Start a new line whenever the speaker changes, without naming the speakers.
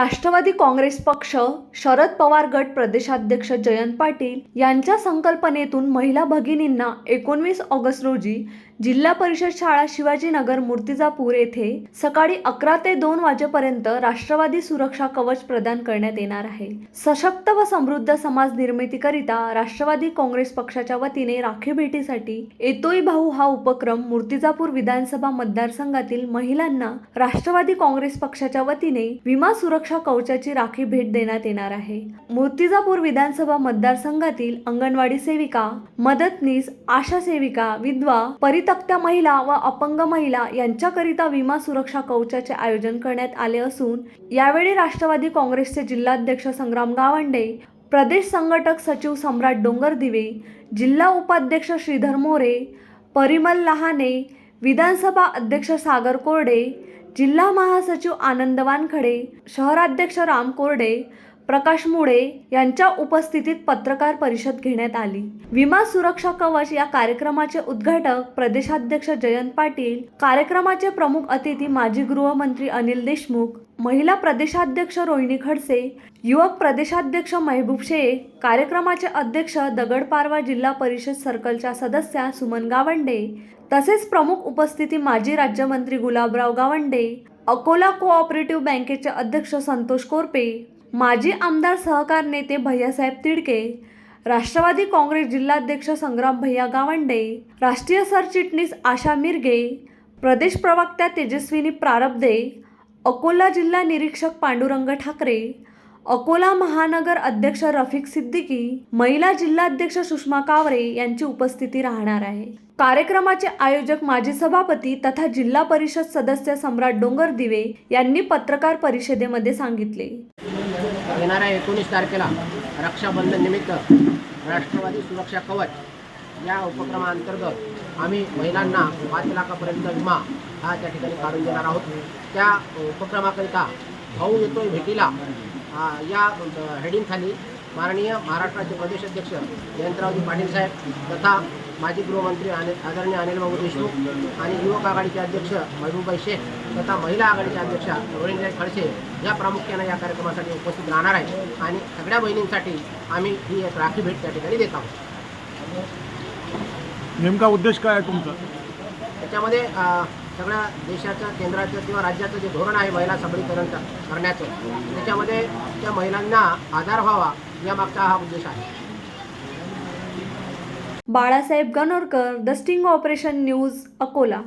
राष्ट्रवादी काँग्रेस पक्ष शरद पवार गट प्रदेशाध्यक्ष जयंत पाटील यांच्या संकल्पनेतून महिला भगिनींना एकोणवीस ऑगस्ट रोजी जिल्हा परिषद शाळा शिवाजीनगर मूर्तिजापूर येथे सकाळी अकरा ते दोन वाजेपर्यंत राष्ट्रवादी सुरक्षा कवच प्रदान करण्यात येणार आहे. सशक्त व समृद्ध समाज निर्मितीकरिता राष्ट्रवादी काँग्रेस पक्षाच्या वतीने राखी भेटीसाठी येतोय भाऊ हा उपक्रम मूर्तिजापूर विधानसभा मतदारसंघातील महिलांना राष्ट्रवादी काँग्रेस पक्षाच्या वतीने विमा सुरक्षा कवचाची राखी भेट देण्यात येणार आहे. मूर्तिजापूर विधानसभा मतदारसंघातील अंगणवाडी सेविका मदतनीस आशा सेविका विधवा परितक्त्या महिला व अपंग महिला यांच्याकरिता विमा सुरक्षा कवचाचे आयोजन करण्यात आले असून यावेळी राष्ट्रवादी काँग्रेसचे जिल्हाध्यक्ष संग्राम गावंडे प्रदेश संघटक सचिव सम्राट डोंगरदिवे जिल्हा उपाध्यक्ष श्रीधर मोरे परिमल लहाने विधानसभा अध्यक्ष सागर कोरडे जिल्हा महासचिव आनंद वानखडे शहराध्यक्ष राम कोरडे प्रकाश मुळे यांच्या उपस्थितीत पत्रकार परिषद घेण्यात आली. विमा सुरक्षा कवच या कार्यक्रमाचे उद्घाटक प्रदेशाध्यक्ष जयंत पाटील कार्यक्रमाचे प्रमुख अतिथी माजी गृहमंत्री अनिल देशमुख महिला प्रदेशाध्यक्ष रोहिणी खडसे युवक प्रदेशाध्यक्ष महबूब शेख कार्यक्रमाचे अध्यक्ष दगडपारवा जिल्हा परिषद सर्कलच्या सदस्या सुमन गावंडे तसेच प्रमुख उपस्थिती माजी राज्यमंत्री गुलाबराव गावंडे अकोला कोऑपरेटिव्ह बँकेचे अध्यक्ष संतोष कोरपे माजी आमदार सहकार नेते भैयासाहेब तिडके राष्ट्रवादी काँग्रेस जिल्हाध्यक्ष संग्राम भैया गावंडे राष्ट्रीय सरचिटणीस आशा मिरगे प्रदेश प्रवक्त्या तेजस्विनी प्रारब्धे अकोला जिल्हा निरीक्षक पांडुरंग ठाकरे अकोला महानगर अध्यक्ष रफिक सिद्दीकी महिला जिल्हाध्यक्ष सुषमा कावरे यांची उपस्थिती राहणार आहे. कार्यक्रमाचे आयोजक माजी सभापती तथा जिल्हा परिषद सदस्य सम्राट डोंगर दिवे यांनी पत्रकार परिषदेमध्ये सांगितले.
येणाऱ्या एकोणीस तारखेला रक्षाबंधन निमित्त राष्ट्रवादी सुरक्षा कवच या उपक्रमाअंतर्गत आम्ही महिलांना पाच लाखापर्यंत विमा हा त्या ठिकाणी काढून देणार आहोत. त्या उपक्रमाकरिता भाऊ येतोय भेटीला या हेडिंगखाली माननीय महाराष्ट्राचे प्रदेशाध्यक्ष जयंतरावजी पाटील साहेब तथा माजी गृहमंत्री आणि आदरणीय अनिलबाबू देशमुख आणि युवक आघाडीचे अध्यक्ष महबूबाई शेख तथा महिला आघाडीच्या अध्यक्षा रोहिणीताई खडसे या प्रामुख्याने या कार्यक्रमासाठी उपस्थित राहणार आहेत. आणि सगळ्या बहिणींसाठी आम्ही ही एक राखी भेट त्या ठिकाणी देत आहोत.
नेमका उद्देश काय आहे तुमचा?
त्याच्यामध्ये सगळ्या देशाचं केंद्राचं किंवा राज्याचं जे धोरण आहे महिला सबलीकरण करण्याचं त्याच्यामध्ये त्या महिलांना आधार व्हावा या मागचा हा उद्देश आहे.
Balasaheb Ganorkar the sting operation news Akola.